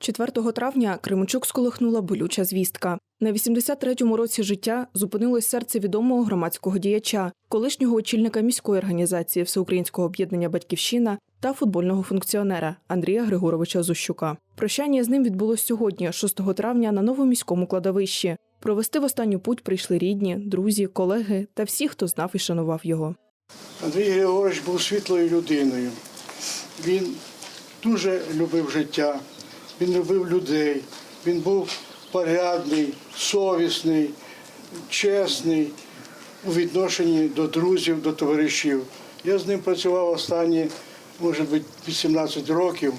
4 травня Кременчук сколихнула болюча звістка. На 83-му році життя зупинилось серце відомого громадського діяча, колишнього очільника міської організації Всеукраїнського об'єднання Батьківщина та футбольного функціонера Андрія Григоровича Зущука. Прощання з ним відбулось сьогодні, 6 травня, на новоміському кладовищі. Провести в останню путь прийшли рідні, друзі, колеги та всі, хто знав і шанував його. Андрій Григорович був світлою людиною. Він дуже любив життя, він любив людей, він був порядний, совісний, чесний у відношенні до друзів, до товаришів. Я з ним працював останні, може бути, 18 років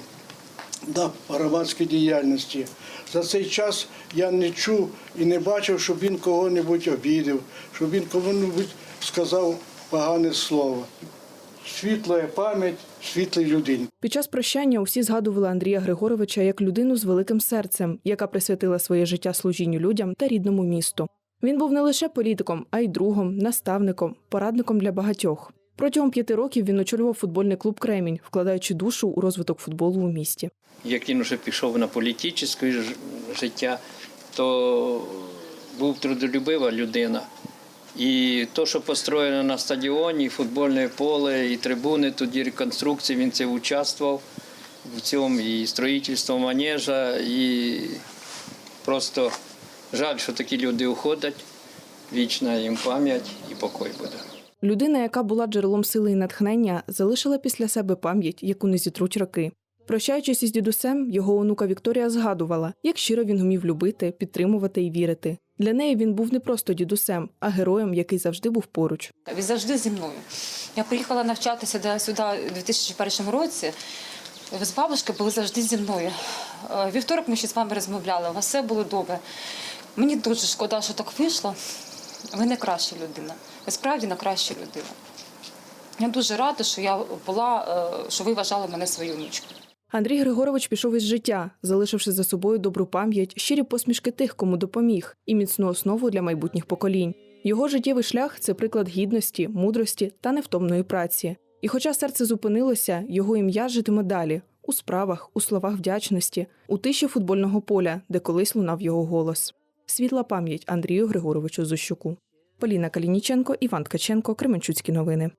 на громадській діяльності. За цей час я не чув і не бачив, щоб він кого-небудь обідав, щоб він кому-небудь сказав погане слово. Світла пам'ять світлій людині. Під час прощання усі згадували Андрія Григоровича як людину з великим серцем, яка присвятила своє життя служінню людям та рідному місту. Він був не лише політиком, а й другом, наставником, порадником для багатьох. Протягом п'яти років він очолював футбольний клуб Кремінь, вкладаючи душу у розвиток футболу у місті. Як він вже пішов на політичне ж- життя, то був трудолюбива людина. І то, що построєно на стадіоні, футбольне поле, і трибуни, тоді реконструкції, він це участвував в цьому, і строїтельство манежа, і просто жаль, що такі люди уходять. Вічна їм пам'ять і покой буде. Людина, яка була джерелом сили і натхнення, залишила після себе пам'ять, яку не зітруть роки. Прощаючись із дідусем, його онука Вікторія згадувала, як щиро він вмів любити, підтримувати і вірити. Для неї він був не просто дідусем, а героєм, який завжди був поруч. Він завжди зі мною. Я приїхала навчатися сюди у 2001 році. Ви з бабушкою були завжди зі мною. Е, Вівторок ми ще з вами розмовляли, у вас все було добре. Мені дуже шкода, що так вийшло. Ви найкраща людина. Ви справді найкраща людина. Я дуже рада, що я була, е, що ви вважали мене своєю внучкою. Андрій Григорович пішов із життя, залишивши за собою добру пам'ять, щирі посмішки тих, кому допоміг, і міцну основу для майбутніх поколінь. Його життєвий шлях це приклад гідності, мудрості та невтомної праці. І хоча серце зупинилося, його ім'я житиме далі у справах, у словах вдячності, у тиші футбольного поля, де колись лунав його голос. Світла пам'ять Андрію Григоровичу Зущуку. Поліна Калініченко, Іван Ткаченко, Кременчуцькі новини.